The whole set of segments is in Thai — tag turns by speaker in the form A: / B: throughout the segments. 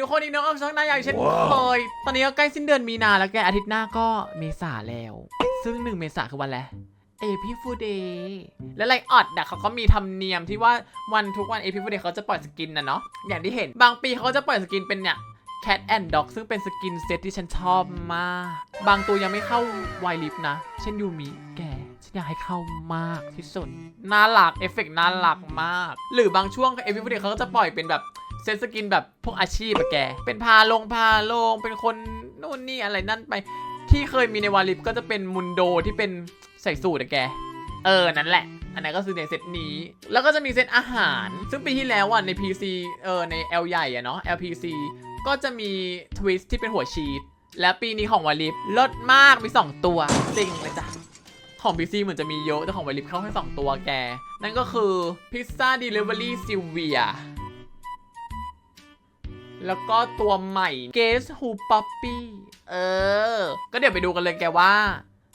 A: ทุกคนอีกน้องเอาช่องหน้าอย่างเช่นเคยตอนนี้ก็ใกล้สิ้นเดือนมีนาแล้วแกอาทิตย์หน้าก็เมษาแล้ว ซึ่งหนึ่งเมษาคือวันอะไรเอพิฟูเดย์และไลออดอะเขาก็มีธรรมเนียมที่ว่าวันทุกวันเอพิฟูเดย์เขาจะปล่อยสกินนะเนาะอย่างที่เห็นบางปีเขาก็จะปล่อยสกินเป็นเนี่ย Cat and Dog ซึ่งเป็นสกินเซตที่ฉันชอบมาก บางตัวยังไม่เข้าไวลิฟนะ เช่นยูมิแก ฉันอยากให้เข้ามากที่สุด น่ารัก เอฟเฟกต์น่ารักมาก หรือบางช่วงเอพิ d เดเขาก็จะปล่อยเป็นแบบ เซตสกินแบบพวกอาชีพอะแก เป็นพาลงพาลง เป็นคนนู่นนี่อะไรนั่นไป ที่เคยมีในวาลิฟก็จะเป็นมุนโดที่เป็นใส่สูทอะแก เออ นั่นแหละ อันนั้นก็คือในเซตนี้ แล้วก็จะมีเซตอาหาร ซึ่งปีที่แล้วอะใน PC เออใน L ใหญ่อะเนาะ LPC ก็จะมีทวิสที่เป็นหัวชีสและปีนี้ของวาลิฟลดมากมี 2 ตัวจริงเลยจ้ะของ PC เหมือนจะมีเยอะแต่ของวาลิฟเข้าแค่2ตัวแก นั่นก็คือพิซซ่า Delivery Sylvia แล้วก็ตัวใหม่เกสฮู Who Puppy เออ ก็เดี๋ยวไปดูกันเลยแกว่า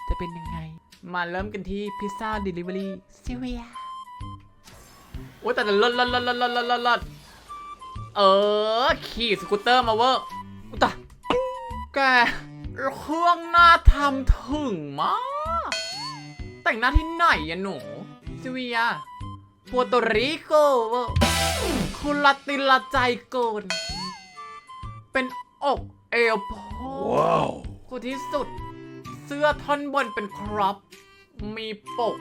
A: จะเป็นยังไง มาเริ่มกันที่พิซซ่าเดลิเวอรี่ซิเวียโอ้แต่ลดลดลดลดลดลดลดเออ ขี่สกูตเตอร์มาเวอร์อุตะแกเครื่องหน้าทำถึงมาก แต่งหน้าที่ไหนอะหนูซิเวียปัวโตริโกเวอร์คุณลาติลาใจโกน เป็นอกเอวโพ
B: ว้าว
A: กูที่สุด เสื้อท่อนบนเป็นครอปมีปก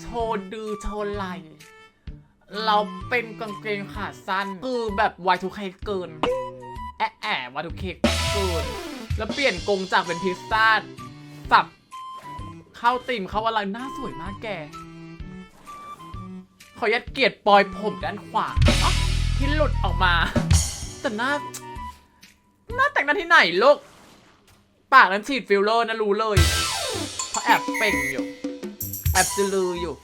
A: โชว์ดือโชว์ไหลเราเป็นกางเกงขาสั้น คือแบบ Y2K เกิน แอะแอะ Y2K เกิน แล้วเปลี่ยนกรงจากเป็นพิซซ่าสับเข้าติ่มเข้าอะไรหน้าสวยมากแก ขอยัดเกียรติปลอยผมด้านขวาอ๊ะที่หลุดออกมา แต่หน้า หน้าแต่งหน้าที่ไหนลูก ปากนั้นฉีดฟิลเลอร์นะรู้เลย เพราะแอบเป่งอยู่ แอบจะลืออยู่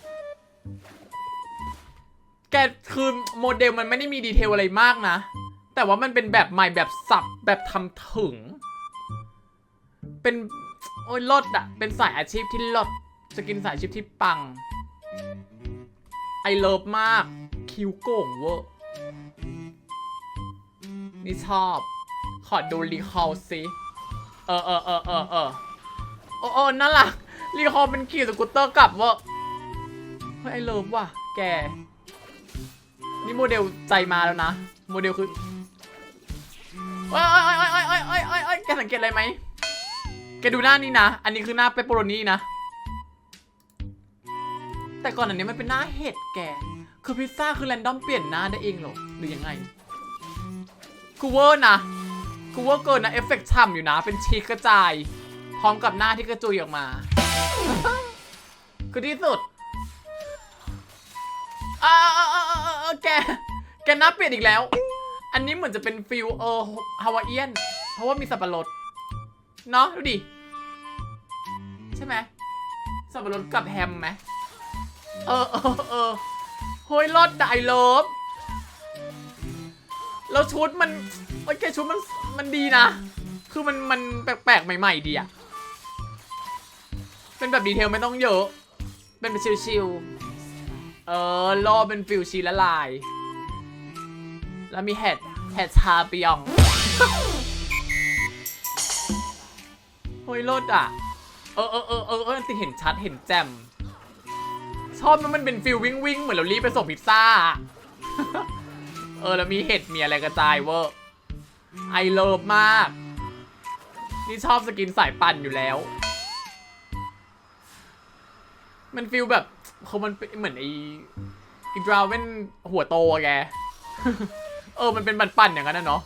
A: แกคือโมเดลมันไม่ได้มีดีเทลอะไรมากนะ แต่ว่ามันเป็นแบบใหม่แบบสับแบบทำถึง เป็น โอ้ยลดอะเป็นสายอาชีพที่ลดสกินสายอาชีพที่ปัง ไอเลิฟมาก คิวโก่งเวอร์นี่ชอบ อดูรีคอลสิเออเออเออเออเออโอ้โอ้น่ารักรีคอลเป็นขี่สกูตเตอร์กลับเวอร์เฮ้ยไอเลิฟว่ะ แก นี่โมเดลใจมาแล้วนะ โมเดลคือโอ้ยโอ้ยโอ้ยโอ้ยโอ้ยโอ้ยโอ้ยโอ้ยแกสังเกตอะไรไหมแกดูหน้านี่นะ อันนี้คือหน้าเปปโปโรนี่นะ แต่ก่อนอันนี้มันเป็นหน้าเห็ดแก คือพิซซ่าคือแรนดอมเปลี่ยนหน้าได้เองเหรอ หรือยังไงกูเวอร์นะ กูวอร์เกินนะเอฟเฟกต์ฉ่ำอยู่นะ เป็นชีกกระจาย พร้อมกับหน้าที่กระจุยออกมา คือที่สุดอ่าแก แกหน้าเปลี่ยนอีกแล้ว อันนี้เหมือนจะเป็นฟิลเออฮาวาเอียน เพราะว่ามีสับปะรด เนาะดูดิ ใช่ไหมสับปะรดกับแฮมไหมเออเออเออเฮ้ยรอดไดเลิฟแล้วชุดมันโอเคชุดมัน มันดีนะ คือมันมันแปลกๆใหม่ ๆ ดีอะเป็นแบบดีเทลไม่ต้องเยอะ เป็นแบบชิลๆเออรอเป็นฟิลชีละลาย แล้วมีแฮดแฮดชาปิยองเฮ้ยรถอะ เออเออเออเออเออติเห็นชัดเห็นแจ่มชอบมันมันเป็นฟิลวิ่งวิ่งเหมือนเรารีบไปส่งพิซซ่า เออ แล้วมีเห็ดมีอะไรกระจายเวอร์ ไอเลิฟมาก นี่ชอบสกินสายปั่นอยู่แล้ว มันฟิลแบบเขามันเป็นเหมือนไออีดราเวนหัวโตแก เออ มันเป็นปั่นอย่างนั้นนะเนาะ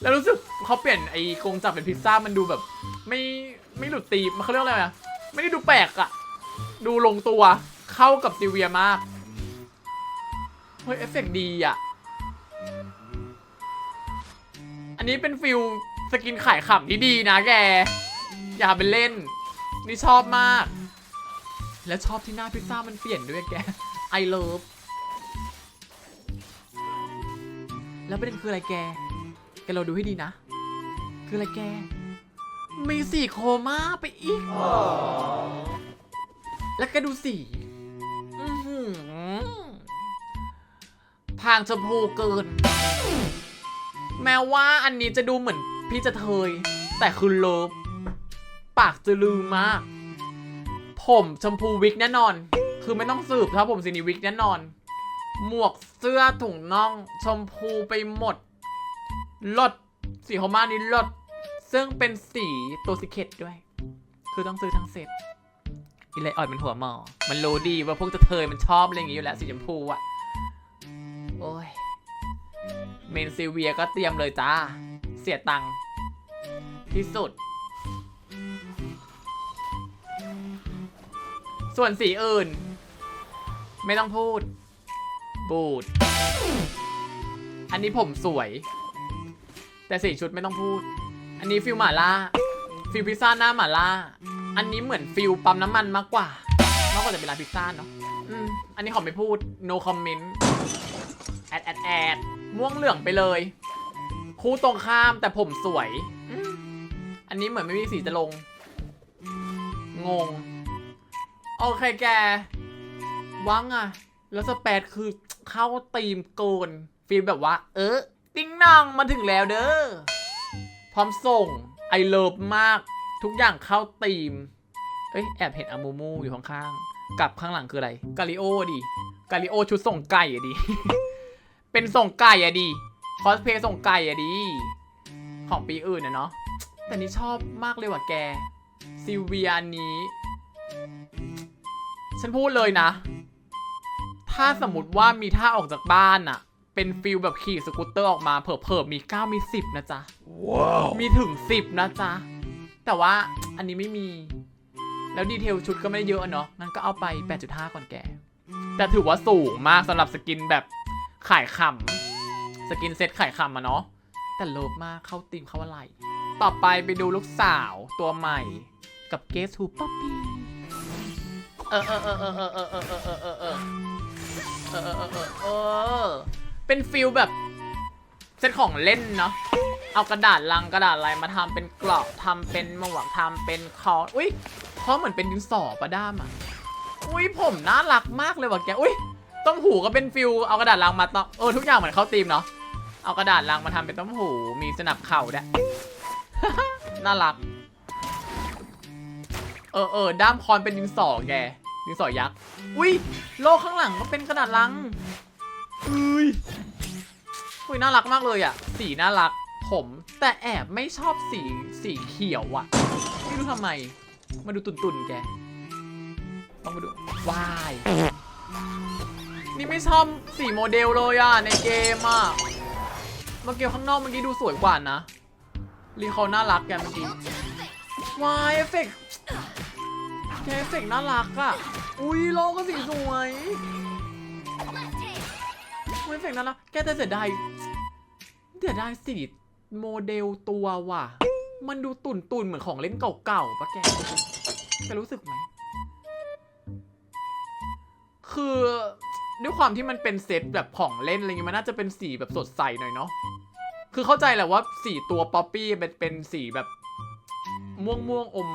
A: แล้วรู้สึกเขาเปลี่ยนไอ้กรงจับเป็นพิซซ่ามันดูแบบ ไม่ไม่หลุดตีมันเขาเรียกอะไรอะไม่ได้ดูแปลกอะดูลงตัวเข้ากับซิเวียมาก เฮ้ย เอฟเฟกต์ดีอะ อันนี้เป็นฟิลสกินขายขำที่ดีนะแก อย่าไปเล่น นี่ชอบมาก และชอบที่หน้าพิซซ่ามันเปลี่ยนด้วยแก I love แล้วประเด็นคืออะไรแก แกเราดูให้ดีนะ คืออะไรแก มีสีโคม่าไปอีก แล้วแกดูสีพางชมพูเกิน แม้ว่าอันนี้จะดูเหมือนพี่จะเทย แต่คือเลิฟปากจะลืมมาก ผมชมพูวิกแน่นอน คือไม่ต้องสืบถ้าผมสีนี้วิกแน่นอน หมวกเสื้อถุงน่อง ชมพูไปหมดลดสีของมานี้ลด ซึ่งเป็นสีตัวสิเคตด้วย คือต้องซื้อทั้งเซ็ตอีเลออยเป็นหัวหมอ มันรู้ดีว่าพวกจะเทยมันชอบอะไรอย่างงี้อยู่แล้วสีชมพูอะโอ้ย มนซิเวียก็เตรียมเลยจ้า เสียตังค์ที่สุด ส่วนสีอื่น ไม่ต้องพูด บูด อันนี้ผมสวย แต่สีชุดไม่ต้องพูด อันนี้ฟิลหมาล่า ฟิลพิซซ่าหน้าหมาล่า อันนี้เหมือนฟิลปั๊มน้ำมันมากกว่ามากกว่าจะเป็นร้านพิซซ่าเนาะอืมอันนี้ขอไม่พูด no comment แอดแอดแอด ม่วงเหลืองไปเลย คู่ตรงข้ามแต่ผมสวย อันนี้เหมือนไม่มีสีจะลง งง โอเคแก วังอะแล้วสเปดคือเข้าตีมเกินฟีลแบบว่า เออติ้งนองมาถึงแล้วเด้อ พร้อมส่ง ไอเลิฟมาก ทุกอย่างเข้าตีม เอ้ย แอบเห็นอามูมูอยู่ข้างๆ กับข้างหลังคืออะไร กาลิโอดิ กาลิโอชุดส่งไก่อะดิ เป็นส่งไก่อะดิคอสเพย์ส่งไก่อะดิของปีอื่นนะเนาะแต่นี่ชอบมากเลยว่ะแกซิลเวียอันนี้ ฉันพูดเลยนะ ถ้าสมมติว่ามีท่าออกจากบ้านอะเป็นฟิลแบบขี่สกูตเตอร์ออกมาเผลอๆมี 9 มี 10 นะจ๊ะ
B: Wow.
A: มีถึง 10 นะจ๊ะ แต่ว่าอันนี้ไม่มี แล้วดีเทลชุดก็ไม่ได้เยอะอะเนาะงั้นก็เอาไป 8.5 ก่อนแก แต่ถือว่าสูงมากสำหรับสกินแบบ ขายขำสกินเซ็ตขายขำอะเนาะแต่เลิฟมากเข้าตีมเข้าอะไร ต่อไปไปดูลูกสาวตัวใหม่กับเกส Who Puppy เออเออเออเออเออเออเออเออเออเออเออเออเออเออเออเป็นฟิลแบบเซตของเล่นเนาะเอากระดาษลังกระดาษอะไรมาทำเป็นกรอบทำเป็นหมวกทำเป็นคออุ้ยเพราะเหมือนเป็นดินสอประด้ามอะอุ้ยผมน่ารักมากเลยว่ะแกอุ้ย ต้มหูก็เป็นฟิลเอากระดาษลังมาต่อเออทุกอย่างเหมือนเข้าธีมเนาะเอากระดาษลังมาทำเป็นต้มหูมีสนับเข่าด้วยน่ารัก เออเออด้ามคอนเป็นดินสอแกดินสอยักษ์อุ้ยโลกข้างหลังก็เป็นกระดาษลังอุ้ยอุ้ยน่ารักมากเลยอะ สีน่ารัก ผมแต่แอบไม่ชอบสีสีเขียวอะไม่รู้ทำไม มาดูตุ่นๆแกต้องมาดูว้าย ไม่ชอบสีโมเดลเลยอะ ในเกมอะ เมื่อกี้ข้างนอกเมื่อกี้ดูสวยกว่านะรีเขาน่ารักแกเมื่อกี้วายเอฟเฟกต์แกเอฟเฟกต์น่ารักอะ อุ้ยโลก็สีสวยเอฟเฟกต์น่ารักแกแต่เสียดายเสียดายสีโมเดลตัวว่ะ มันดูตุ่นๆเหมือนของเล่นเก่าๆปะแกแกรู้สึกไหม คือ ด้วยความที่มันเป็นเซตแบบของเล่นอะไรเงี้ยมันน่าจะเป็นสีแบบสดใสหน่อยเนาะคือเข้าใจแหละว่าสีตัวป๊อปปี้เป็นเป็นสีแบบม่วงม่วงๆอม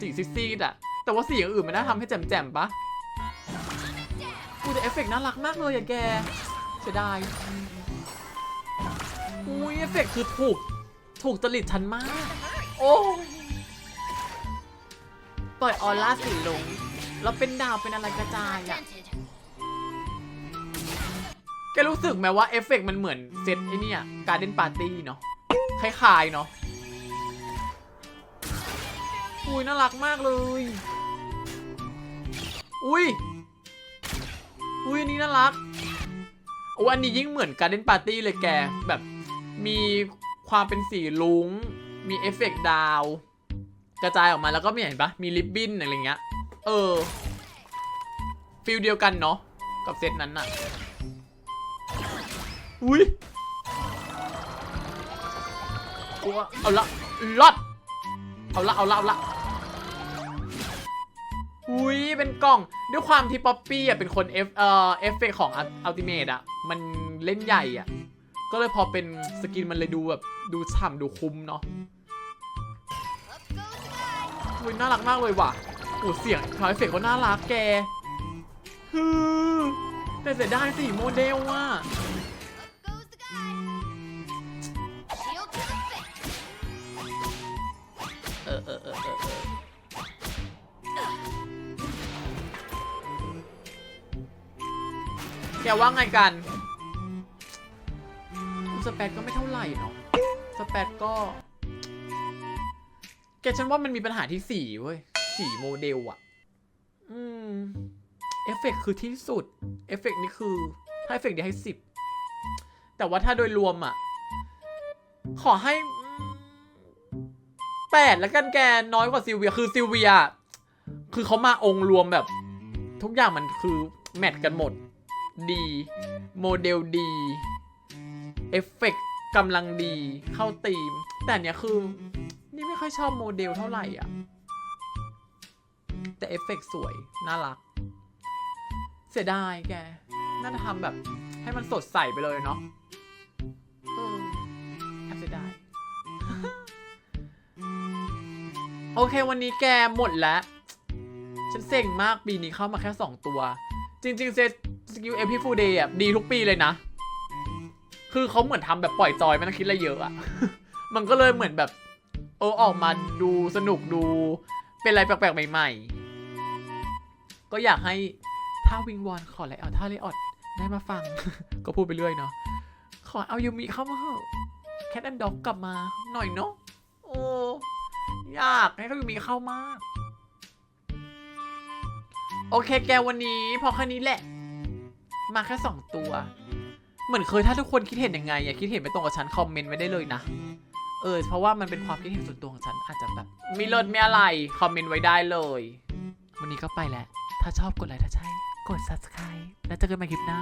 A: สีซีดๆอะแต่ว่าสีอย่างอื่นมันน่าทำให้แจ่มๆปะกูแต่เอฟเฟกต์น่ารักมากเลยอะแกเสียดายอุ้ยเอฟเฟกต์คือถูกถูกจริตฉันมาก โอ้ยปล่อยออร่าสีลงแล้วเป็นดาวเป็นอะไรกระจายอะ แกรู้สึกไหมว่าเอฟเฟกต์มันเหมือนเซตไอเนี่การเล่นปาร์ตี้เนาะคล้ายๆเนาะอุ้ยน่ารักมากเลย อุ้ย อุ้ยอันนี้น่ารักโอ้อันนี้ยิ่งเหมือนการเล่นปาร์ตี้เลยแก แบบมีความเป็นสีลุงมีเอฟเฟกต์ดาว กระจายออกมาแล้วก็มีเห็นปะมีริบบิ้นอะไรเงี้ย เออฟิลเดียวกันเนาะกับเซตนั้นอะ อุ้ยกลัวเอาละลอดเอาละเอาละเอาละอุ้ยเป็นกล่องด้วยความที่ป๊อปปี้อะเป็นคนเอฟเอ่อเอฟเฟกของอัลติเมทอะมันเล่นใหญ่อะก็เลยพอเป็นสกินมันเลยดูแบบดูฉ่ำดูคุ้มเนาะอุ้ยน่ารักมากเลยว่ะโอ้เสียงทอยเฟกก็น่ารักแกฮือแต่เสียดายสิโมเดลว่ะ แกว่าไงกันสเปดก็ไม่เท่าไหร่เนาะสเปดก็ แกฉันว่ามันมีปัญหาที่สีเว้ยสีโมเดลอะอืม เอฟเฟกต์คือที่สุด เอฟเฟกต์นี่คือ ถ้าเอฟเฟกต์เดียวให้สิบ แต่ว่าถ้าโดยรวมอะขอให้แปดแล้วกันแกน้อยกว่าซิลเวีย คือซิลเวีย คือเขามาองค์รวมแบบ ทุกอย่างมันคือแมทกันหมด ดีโมเดลดีเอฟเฟกต์กำลังดีเข้าธีม แต่เนี้ยคือ นี่ไม่ค่อยชอบโมเดลเท่าไหร่อะ แต่เอฟเฟกต์สวย น่ารัก เสียดายแก น่าจะทำแบบ ให้มันสดใสไปเลยเนาะเออแอบเสียดาย โอเควันนี้แกหมดแล้ว ฉันเซ็งมากปีนี้เข้ามาแค่2ตัว จริง ๆ เซ สกิลเอพิฟูเดย์อะดีทุกปีเลยนะ คือเขาเหมือนทำแบบปล่อยจอยไม่ต้องคิดอะไรเยอะอะมันก็เลยเหมือนแบบเออออกมาดูสนุกดูเป็นอะไรแปลกๆใหม่ ๆ ก็อยากให้ถ้าวิงวอนขออะไรเอาถ้าเลออดได้มาฟัง ก็พูดไปเรื่อยเนาะขอเอายูมิเข้ามาเถอะแคทแอนด์ด็อกกลับมาหน่อยเนาะโอ้ยากให้เขายูมิเข้ามาก โอเคแกวันนี้พอแค่นี้แหละ มาแค่สองตัว เหมือนเคยถ้าทุกคนคิดเห็นยังไงอย่าคิดเห็นไม่ตรงกับฉันคอมเมนต์ไว้ได้เลยนะ เออ เพราะว่ามันเป็นความคิดเห็นส่วนตัวของฉันอาจจะแบบมีเลิศมีอะไรคอมเมนต์ไว้ได้เลย วันนี้ก็ไปแล้วถ้าชอบกดไลค์ถ้าใช่ กด subscribe แล้วเจอกันใหม่คลิปหน้า